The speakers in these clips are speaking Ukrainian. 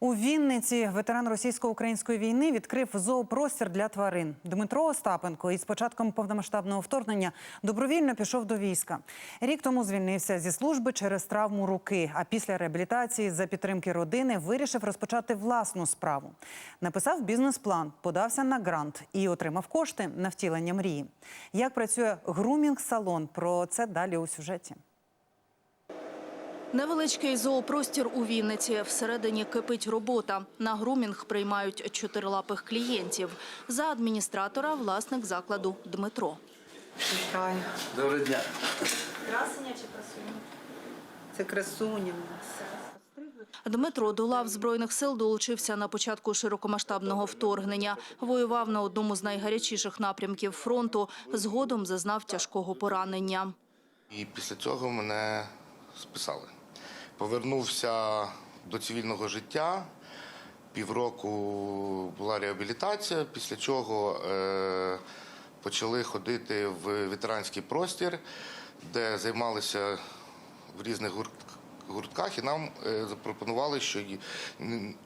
У Вінниці ветеран російсько-української війни відкрив зоопростір для тварин. Дмитро Остапенко із початком повномасштабного вторгнення добровільно пішов до війська. Рік тому звільнився зі служби через травму руки. А після реабілітації за підтримки родини вирішив розпочати власну справу. Написав бізнес-план, подався на грант і отримав кошти на втілення мрії. Як працює грумінг-салон? Про це далі у сюжеті. Невеличкий зоопростір у Вінниці. Всередині кипить робота. На грумінг приймають чотирилапих клієнтів. За адміністратора власник закладу Дмитро. Вітаю. Доброго дня. Красення чи красуня? Це красуня в нас. Дмитро до лав Збройних сил долучився на початку широкомасштабного вторгнення. Воював на одному з найгарячіших напрямків фронту. Згодом зазнав тяжкого поранення. І після цього мене списали. Повернувся до цивільного життя. Півроку була реабілітація, після чого е, почали ходити в ветеранський простір, де займалися в різних гуртках, і нам е, запропонували, що,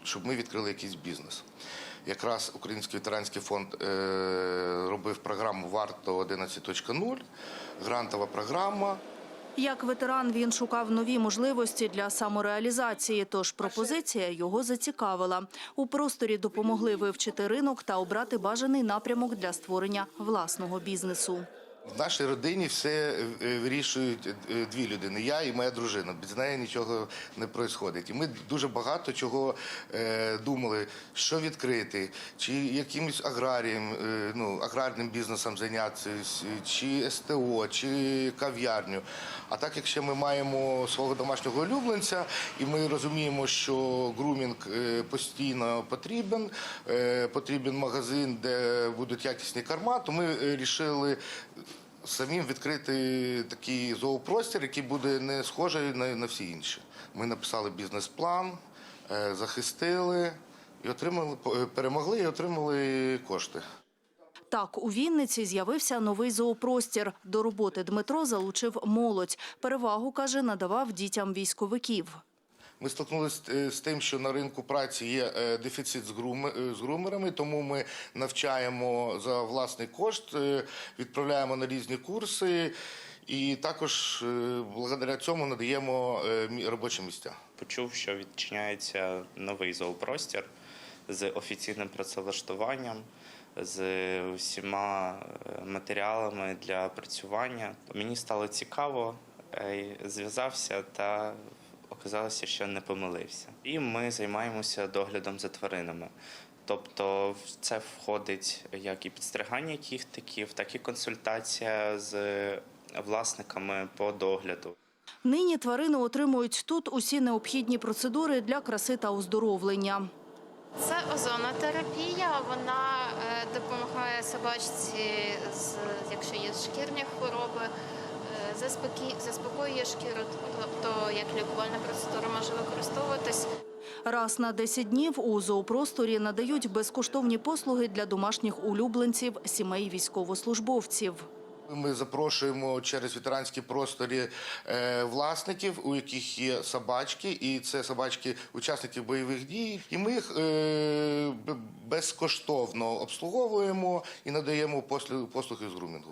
щоб ми відкрили якийсь бізнес. Якраз Український ветеранський фонд е, робив програму Варто 11.0, грантова програма. Як ветеран він шукав нові можливості для самореалізації, тож пропозиція його зацікавила. У просторі допомогли вивчити ринок та обрати бажаний напрямок для створення власного бізнесу. В нашій родині все е, вирішують е, дві людини: я і моя дружина. Без неї нічого не відбувається. І ми дуже багато чого е, думали, що відкрити, чи якимось аграрієм, ну, аграрним бізнесом зайнятися, чи СТО, чи кав'ярню. А так як ще ми маємо свого домашнього улюбленця, і ми розуміємо, що грумінг постійно потрібен, потрібен магазин, де будуть якісні корма, то ми вирішили самим відкрити такий зоопростір, який буде не схожий на, на всі інші. Ми написали бізнес-план, е, захистили і отримали, е, перемогли і отримали кошти. Так, у Вінниці з'явився новий зоопростір. До роботи Дмитро залучив молодь. Перевагу, каже, надавав дітям військовиків. Ми стикнулися е, з тим, що на ринку праці є е, дефіцит е, з грумерами, тому ми навчаємо за власний кошт, відправляємо на різні курси. І також благодаря цьому надаємо робочі місця. почув, що відчиняється новий зоопростір з офіційним працевлаштуванням, з усіма матеріалами для працювання. Мені стало цікаво, зв'язався та оказалося, що не помилився. І ми займаємося доглядом за тваринами. Тобто в це входить як і підстригання кіхтиків, так і консультація з власниками по догляду. Нині тварини отримують тут усі необхідні процедури для краси та оздоровлення. Це озонотерапія. Вона е, допомагає собачці, з, якщо є шкірні хвороби, заспокій- заспокоює шкіру, тобто як лікувальна процедура може використовуватись. Раз на 10 днів у зоопросторі надають безкоштовні послуги для домашніх улюбленців сімей військовослужбовців. Ми запрошуємо через ветеранські просторі е, власників, у яких є собачки, і це собачки учасників бойових дій. І ми їх е, безкоштовно обслуговуємо і надаємо послу- послуги з грумінгу.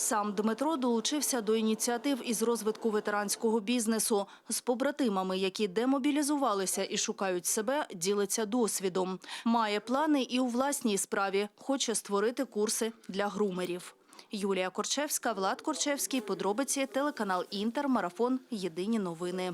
Сам Дмитро долучився до ініціатив із розвитку ветеранського бізнесу. З побратимами, які демобілізувалися і шукають себе, ділиться досвідом. Має плани і у власній справі. Хоче створити курси для грумерів. Юлія Корчевська, Влад Корчевський. Подробиці телеканал Інтер. Марафон. Єдині новини.